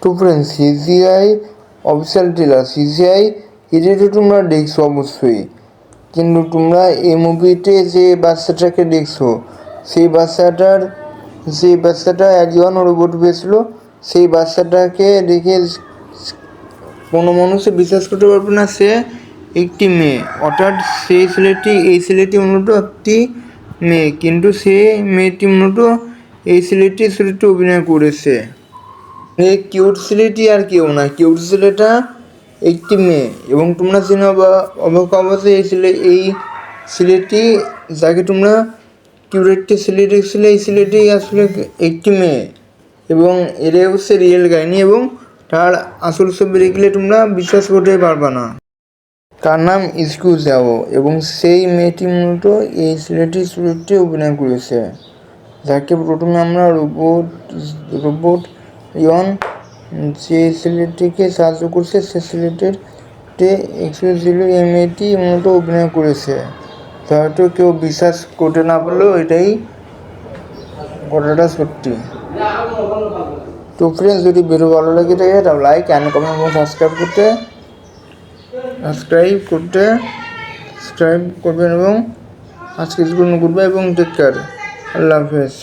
তো friend CGI official trailer CGI এটা তোমরা দেখছ অবশ্যই। কিন্তু তোমরা এই মুভিতে যে বাচ্চাটাকে দেখছ, সেই বাচ্চাটার যে বাচ্চাটা একজন রোবট পেয়েছিল সেই বাচ্চাটাকে দেখে কোনো মানুষে বিশ্বাস করতে পারবে না, সে একটি মেয়ে। অর্থাৎ সেই ছেলেটি, এই ছেলেটি মূলত একটি মেয়ে। কিন্তু সে মেয়েটি মূলত এই ছেলেটি ছেলেটি অভিনয় করেছে। এই কিউট ছেলেটি আর কেউ না। কিউট ছেলেটা একটি মেয়ে। এবং তোমরা চেনো অবাক অবশ্যই এই ছেলে, এই ছেলেটি, যাকে তোমরা কিউট একটি ছেলে এই ছেলেটি আসলে একটি মেয়ে। এবং এটাই হচ্ছে রিয়েল কাহিনী এবং তার আসল ছবি দেখলে তোমরা বিশ্বাস করতে পারবে না। তার নাম ইস্কু যাও এবং সেই মেয়েটি মূলত এই ছেলেটি চরিত্রে অভিনয় করেছে। যাকে প্রথমে আমরা রোবট রোবট ইয়ন যে ছেলেটিকে সাহায্য করছে, সে অ্যাকচুয়ালি ছিল এই মেয়েটি মূলত অভিনয় করেছে। হয়তো কেউ বিশ্বাস করতে না পারলেও এটাই ঘটনাটা সত্যি। তো ফ্রেন্ডস যদি ভিডিও ভালো লাগে থাকে, তাহলে লাইক অ্যান্ড কমেন্ট এবং সাবস্ক্রাইব করতে সাবস্ক্রাইব করতে সাবস্ক্রাইব করবেন এবং আজকে গুড বাই এবং টেক কেয়ার আল্লাহ হাফেজ।